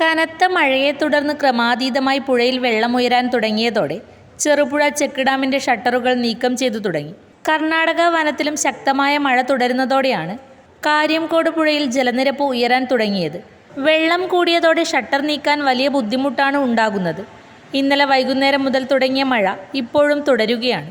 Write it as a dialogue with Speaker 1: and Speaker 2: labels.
Speaker 1: കനത്ത മഴയെ തുടർന്ന് ക്രമാതീതമായി പുഴയിൽ വെള്ളമുയരാൻ തുടങ്ങിയതോടെ ചെറുപുഴ ചെക്ക് ഡാമിന്റെ ഷട്ടറുകൾ നീക്കം ചെയ്തു തുടങ്ങി. കർണാടക വനത്തിലും ശക്തമായ മഴ തുടരുന്നതോടെയാണ് കാര്യംകോട് പുഴയിൽ ജലനിരപ്പ് ഉയരാൻ തുടങ്ങിയത്. വെള്ളം കൂടിയതോടെ ഷട്ടർ നീക്കാൻ വലിയ ബുദ്ധിമുട്ടാണ് ഉണ്ടാകുന്നത്. ഇന്നലെ വൈകുന്നേരം മുതൽ തുടങ്ങിയ മഴ ഇപ്പോഴും തുടരുകയാണ്.